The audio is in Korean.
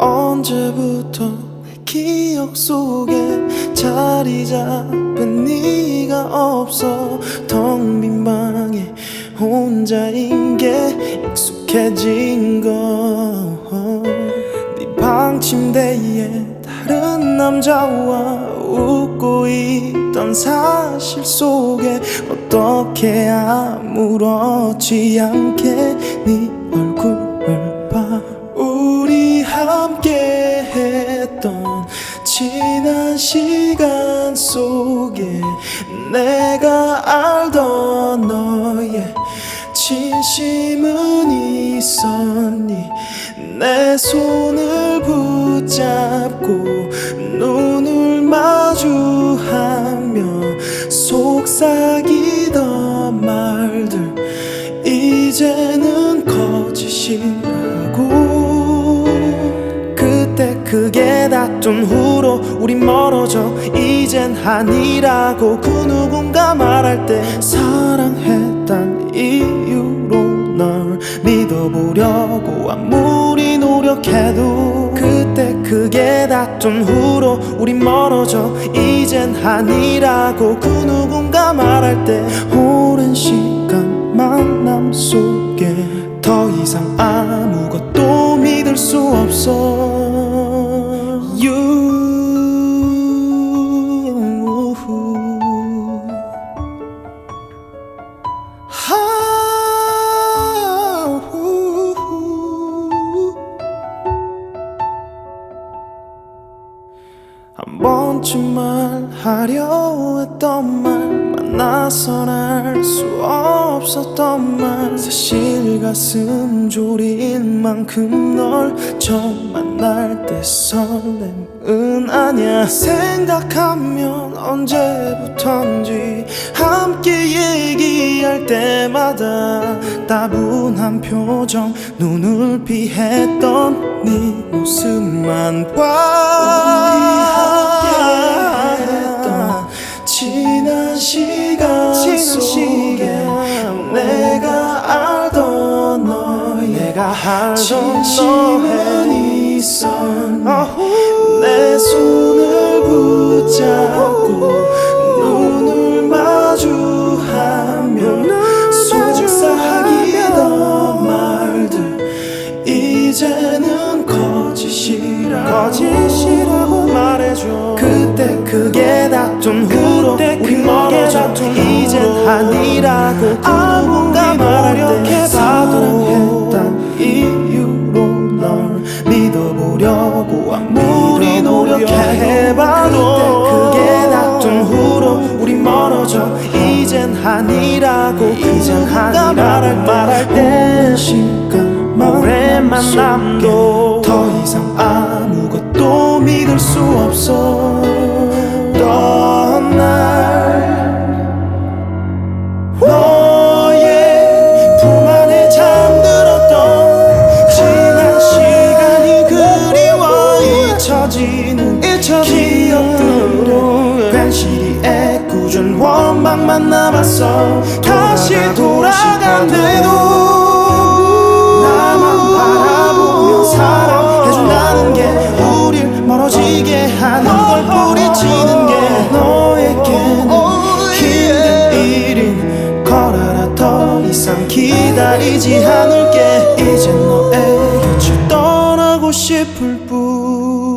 언제부터 내 기억 속에 자리 잡은 네가 없어? 텅 빈 방에 혼자인 게 익숙해진 거네 방 침대에 다른 남자와 웃고 있던 사실 속에 어떻게 아무렇지 않게 네 얼굴 내 손을 붙잡고 눈을 마주하며 속삭이던 말들 이제는 거짓이라고. 그때 크게 다툰 후로 우린 멀어져 이젠 아니라고. 그 누군가 말할 때 사랑했단 이유로 널 믿어보려고 그때 크게 다툰 후로 우린 멀어져 이젠 아니라고 그 누군가 말할 때 오랜 시간 만 남 속에 더 이상 아무 한 번쯤 말하려 했던 말 만나선 알수 없었던 말. 사실 가슴 졸인 만큼 널 처음 만날 때 설렘은 아냐 생각하면 언제부턴지 함께 얘기할 때마다 따분한 표정 눈을 피했던 네 모습만 봐 내가 진심은 있었니 내 손을 붙잡고 눈을 마주하며 속삭이던 말들 이제는 거짓이라고 거짓이라고 말해줘. 그때 크게 다툰 후로 우리 멀어져 이젠 아니라고 말할 때 멀어져 이젠 아니라고 이젠 아니라고 말할 때 시간 오랜 만 남도 더 이상 아무것도 믿을 수 없어. 넌날 너의 품 안에 잠들었던 지난 시간이 그리워 잊혀지는 기억들은 괜시리 애꿎은 원망만 남았어 다시 돌아간대도 나만 바라보며 사랑해준다는 게 우릴 멀어지게 하는 걸 뿌리치는 게 너에게는 힘든 일인 걸어라 더 이상 기다리지 않을게. 너의 곁을 떠나고 싶을 뿐